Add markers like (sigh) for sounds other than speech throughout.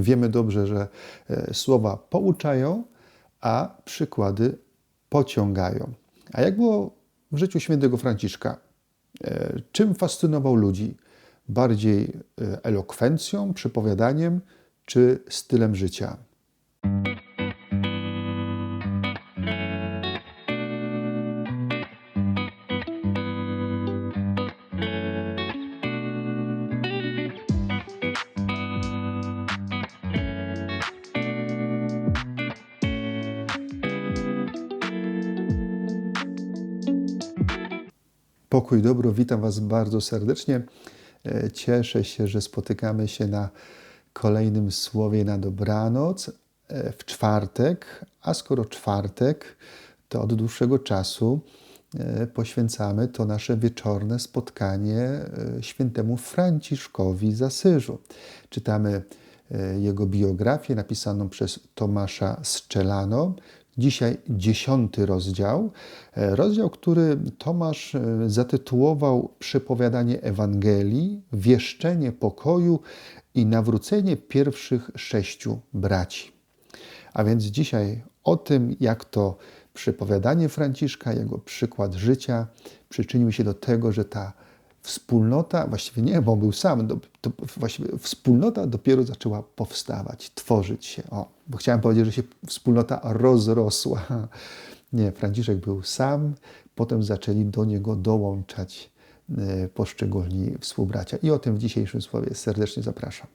Wiemy dobrze, że e, słowa pouczają, a przykłady pociągają. A jak było w życiu świętego Franciszka? E, czym fascynował ludzi? Bardziej e, elokwencją, przypowiadaniem czy stylem życia? Pokój dobro, witam Was bardzo serdecznie. E, cieszę się, że spotykamy się na kolejnym słowie na dobranoc e, w czwartek, a skoro czwartek, to od dłuższego czasu e, poświęcamy to nasze wieczorne spotkanie świętemu Franciszkowi z Asyżu. Czytamy jego biografię napisaną przez Tomasza Sczelano, Dzisiaj dziesiąty rozdział, e, rozdział, który Tomasz e, zatytułował Przepowiadanie Ewangelii, wieszczenie pokoju i nawrócenie pierwszych sześciu braci. A więc dzisiaj o tym, jak to przepowiadanie Franciszka, jego przykład życia przyczynił się do tego, że ta wspólnota, właściwie nie, bo on był sam, to właściwie wspólnota dopiero zaczęła powstawać, tworzyć się. O, bo chciałem powiedzieć, że się wspólnota rozrosła. (laughs) Nie, Franciszek był sam, potem zaczęli do niego dołączać e, poszczególni współbracia. I o tym w dzisiejszym słowie serdecznie zapraszam.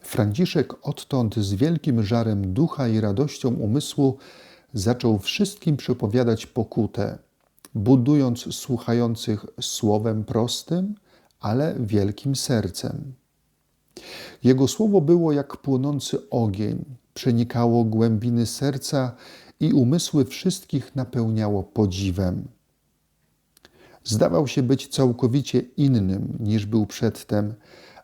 Franciszek odtąd z wielkim żarem ducha i radością umysłu zaczął wszystkim przepowiadać pokutę, budując słuchających słowem prostym, ale wielkim sercem. Jego słowo było jak płonący ogień, przenikało głębiny serca i umysły wszystkich napełniało podziwem. Zdawał się być całkowicie innym niż był przedtem,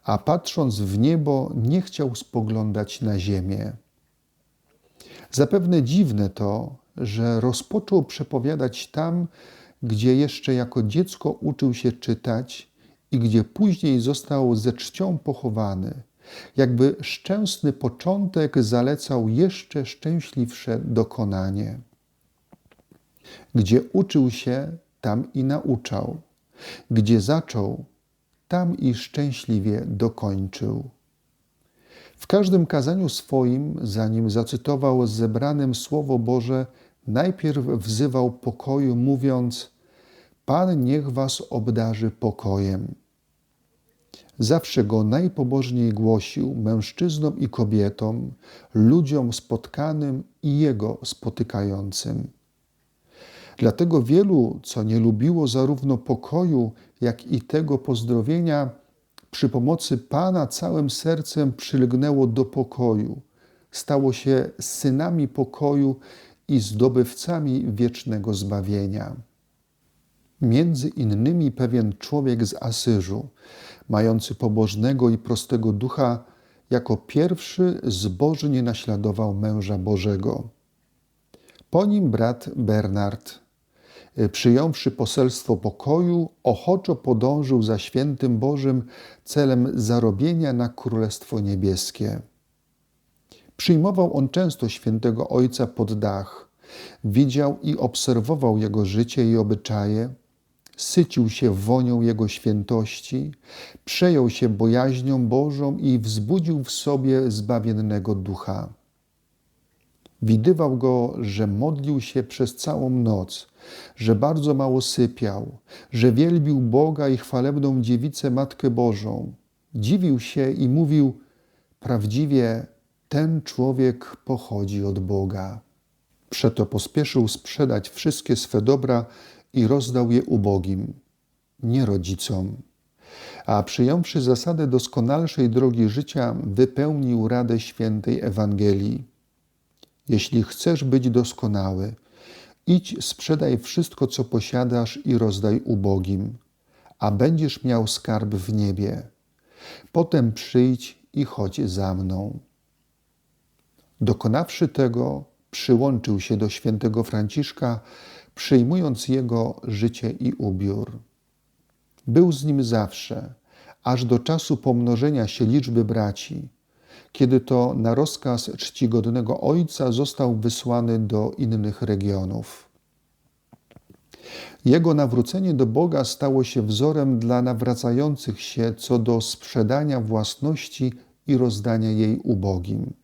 a patrząc w niebo, nie chciał spoglądać na ziemię. Zapewne dziwne to, że rozpoczął przepowiadać tam, gdzie jeszcze jako dziecko uczył się czytać i gdzie później został ze czcią pochowany. Jakby szczęsny początek zalecał jeszcze szczęśliwsze dokonanie. Gdzie uczył się, tam i nauczał. Gdzie zaczął, tam i szczęśliwie dokończył. W każdym kazaniu swoim, zanim zacytował zebranym Słowo Boże, najpierw wzywał pokoju, mówiąc: Pan niech was obdarzy pokojem. Zawsze go najpobożniej głosił mężczyznom i kobietom, ludziom spotkanym i jego spotykającym. Dlatego wielu, co nie lubiło zarówno pokoju, jak i tego pozdrowienia, przy pomocy Pana całym sercem przylgnęło do pokoju, stało się synami pokoju i zdobywcami wiecznego zbawienia. Między innymi pewien człowiek z Asyżu, mający pobożnego i prostego ducha, jako pierwszy zbożnie naśladował męża Bożego. Po nim brat Bernard, przyjąwszy poselstwo pokoju, ochoczo podążył za świętym Bożym celem zarobienia na Królestwo Niebieskie. Przyjmował on często świętego Ojca pod dach, widział i obserwował jego życie i obyczaje, sycił się wonią Jego świętości, przejął się bojaźnią Bożą i wzbudził w sobie zbawiennego ducha. Widywał go, że modlił się przez całą noc, że bardzo mało sypiał, że wielbił Boga i chwalebną dziewicę Matkę Bożą. Dziwił się i mówił: Prawdziwie ten człowiek pochodzi od Boga. Przeto pospieszył sprzedać wszystkie swe dobra i rozdał je ubogim, nie rodzicom. A przyjąwszy zasadę doskonalszej drogi życia, wypełnił radę świętej Ewangelii. Jeśli chcesz być doskonały, idź sprzedaj wszystko, co posiadasz i rozdaj ubogim, a będziesz miał skarb w niebie. Potem przyjdź i chodź za mną. Dokonawszy tego, przyłączył się do świętego Franciszka, przyjmując jego życie i ubiór. Był z nim zawsze, aż do czasu pomnożenia się liczby braci. kiedy to na rozkaz czcigodnego ojca został wysłany do innych regionów. Jego nawrócenie do Boga stało się wzorem dla nawracających się co do sprzedania własności i rozdania jej ubogim.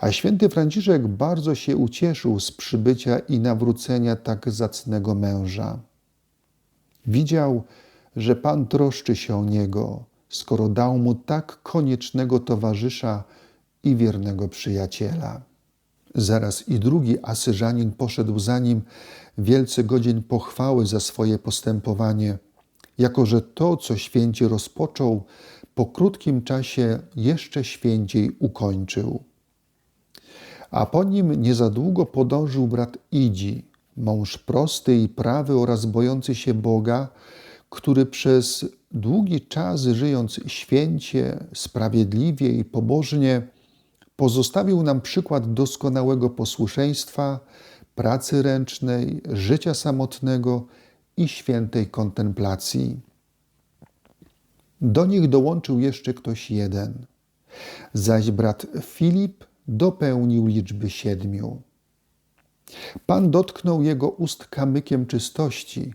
A święty Franciszek bardzo się ucieszył z przybycia i nawrócenia tak zacnego męża. Widział, że Pan troszczy się o niego, skoro dał mu tak koniecznego towarzysza i wiernego przyjaciela. Zaraz i drugi Asyżanin poszedł za nim, wielce godzien pochwały za swoje postępowanie, jako że to, co święcie rozpoczął, po krótkim czasie jeszcze święciej ukończył. A po nim niezadługo podążył brat Idzi, mąż prosty i prawy oraz bojący się Boga, który przez długi czas żyjąc święcie, sprawiedliwie i pobożnie, pozostawił nam przykład doskonałego posłuszeństwa, pracy ręcznej, życia samotnego i świętej kontemplacji. Do nich dołączył jeszcze ktoś jeden, zaś brat Filip dopełnił liczby siedmiu. Pan dotknął jego ust kamykiem czystości,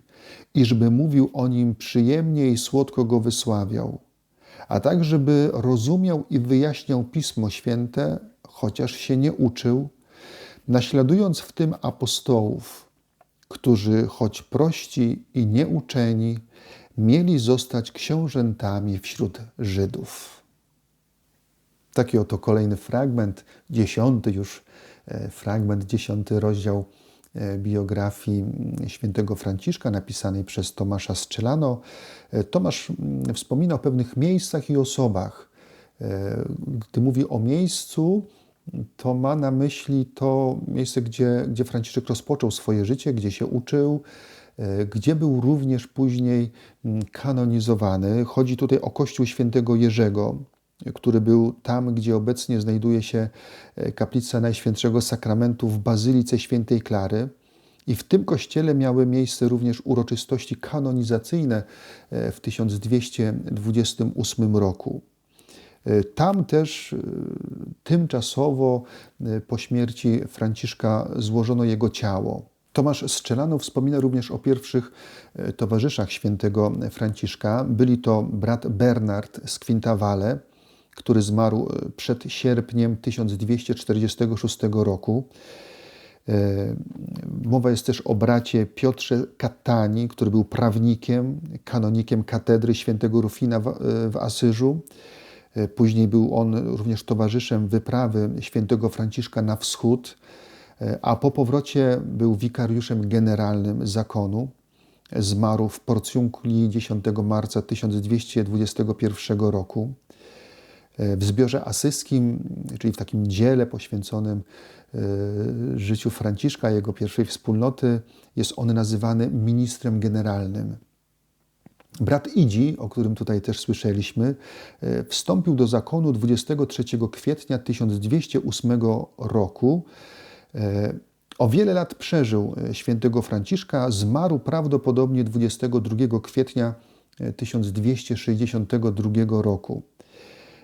iżby mówił o nim przyjemnie i słodko go wysławiał, a tak, żeby rozumiał i wyjaśniał Pismo Święte, chociaż się nie uczył, naśladując w tym apostołów, którzy, choć prości i nieuczeni, mieli zostać książętami wśród Żydów. Taki oto kolejny fragment, dziesiąty już e, fragment, dziesiąty rozdział e, biografii mm, świętego Franciszka napisanej przez Tomasza Strzelano. E, Tomasz mm, wspomina o pewnych miejscach i osobach. Gdy mówi o miejscu, to ma na myśli to miejsce, gdzie, gdzie Franciszek rozpoczął swoje życie, gdzie się uczył, gdzie był również później mm, kanonizowany. Chodzi tutaj o kościół świętego Jerzego, który był tam, gdzie obecnie znajduje się e, kaplica Najświętszego Sakramentu w Bazylice Świętej Klary. I w tym kościele miały miejsce również uroczystości kanonizacyjne e, w 1228 roku. E, tam też tymczasowo po śmierci Franciszka złożono jego ciało. Tomasz Strzelano wspomina również o pierwszych towarzyszach świętego Franciszka. Byli to brat Bernard z Quintavale, który zmarł e, przed sierpniem 1246 roku. E, mowa jest też o bracie Piotrze Katani, który był prawnikiem, kanonikiem katedry świętego Rufina w, e, Asyżu. Później był on również towarzyszem wyprawy świętego Franciszka na wschód, a po powrocie był wikariuszem generalnym zakonu. Zmarł w Porcjunkli 10 marca 1221 roku. E, w zbiorze asyskim, czyli w takim dziele poświęconym e, życiu Franciszka, jego pierwszej wspólnoty, jest on nazywany ministrem generalnym. Brat Idzi, o którym tutaj też słyszeliśmy, e, wstąpił do zakonu 23 kwietnia 1208 roku. O wiele lat przeżył świętego Franciszka, zmarł prawdopodobnie 22 kwietnia 1262 roku.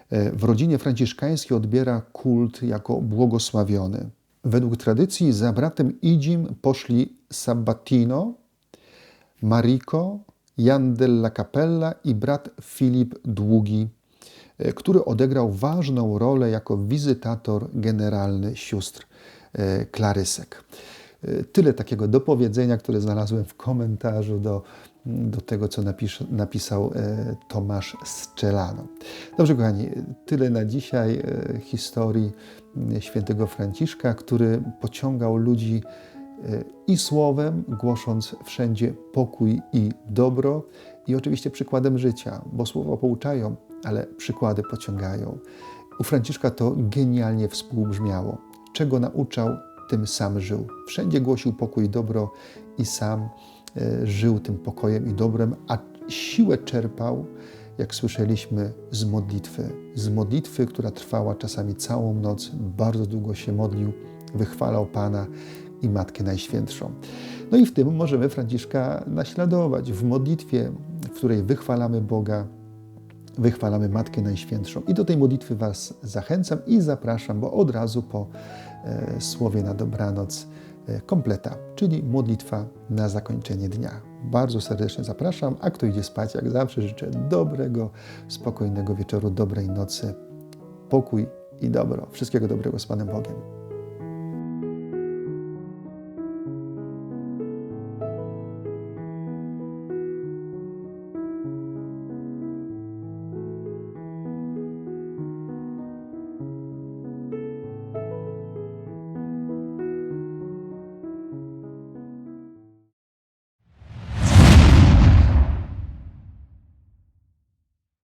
E, w rodzinie franciszkańskiej odbiera kult jako błogosławiony. Według tradycji za bratem Idzim poszli Sabatino, Mariko, Jan della Capella i brat Filip Długi, e, który odegrał ważną rolę jako wizytator generalny sióstr e, Klarysek. Tyle takiego dopowiedzenia, które znalazłem w komentarzu do do tego, co napisał e, Tomasz Strzelano. Dobrze, kochani, tyle na dzisiaj e, historii świętego Franciszka, który pociągał ludzi e, i słowem, głosząc wszędzie pokój i dobro, i oczywiście przykładem życia, bo słowa pouczają, ale przykłady pociągają. U Franciszka to genialnie współbrzmiało. Czego nauczał, tym sam żył. Wszędzie głosił pokój i dobro i sam żył tym pokojem i dobrem, a siłę czerpał, jak słyszeliśmy, z modlitwy. Z modlitwy, która trwała czasami całą noc, bardzo długo się modlił, wychwalał Pana i Matkę Najświętszą. No i w tym możemy Franciszka naśladować, w modlitwie, w której wychwalamy Boga, wychwalamy Matkę Najświętszą. I do tej modlitwy Was zachęcam i zapraszam, bo od razu po e, słowie na dobranoc e, kompleta, czyli modlitwa na zakończenie dnia. Bardzo serdecznie zapraszam, a kto idzie spać, jak zawsze życzę dobrego, spokojnego wieczoru, dobrej nocy, pokój i dobro. Wszystkiego dobrego z Panem Bogiem.